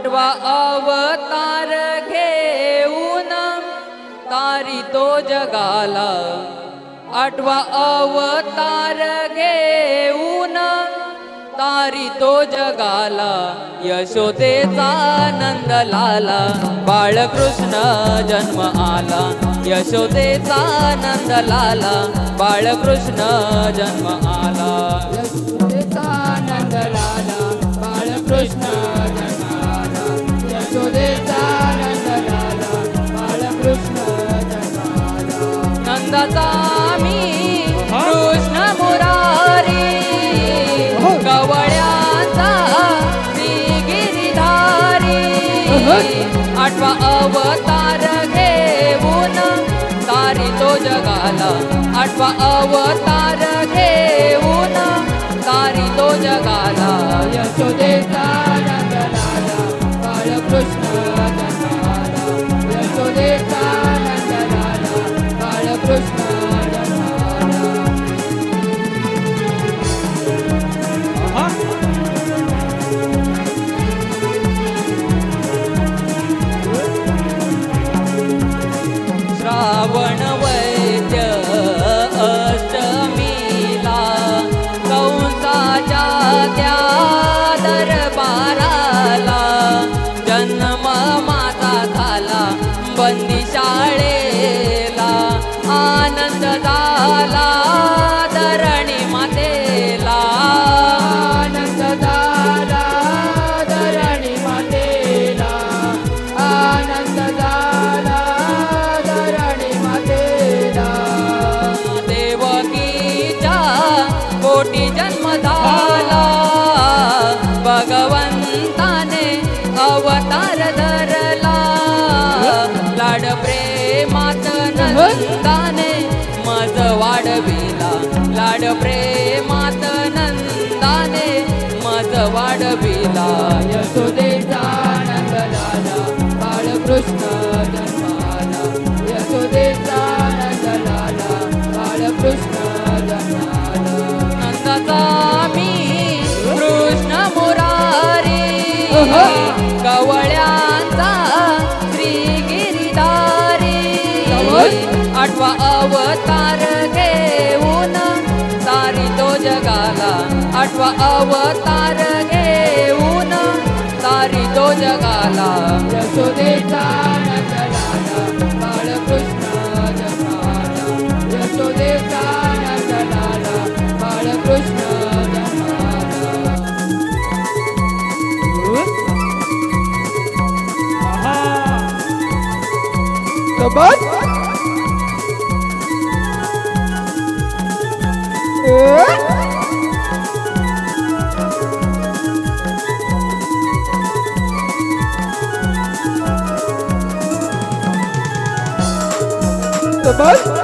आठवा अवतार घेऊन. तारी तो जगाला आठवा अवतार घेऊन. तारी तो जगाला यशोदेचा आनंद लाला. बाळकृष्ण जन्म आला यशोदेचा आनंद लाला. बाळकृष्ण जन्म आला. यशोदेचा आनंद लाला बाळकृष्ण आठवा अवतार घेऊन तारी तो जगाला आठवा अवतार घे आनंद झाला धरणी मातेला. आनंद झाला धरणी मातेला. आनंद झाला धरणी मातेला. देवकीच्या कोटी जन्म झाला. भगवंताने अवतार धरला. लाड प्रेमात नंदाने मज वाढविला. लाड प्रेमात नंदाने मज वाढविला. यशोदेचा नंद लाला. बाळकृष्ण जन्माला. यशोदेचा नंद लाला. बाळकृष्ण जन्माला. नंदाचा मी कृष्ण मुरारी. गवळ्यांचा श्री गिरिधारी आठवा अवतार जगाला आठवा अवतार घेऊन. तारी तो जगाला यशोदेचा नंद लाला बाळकृष्ण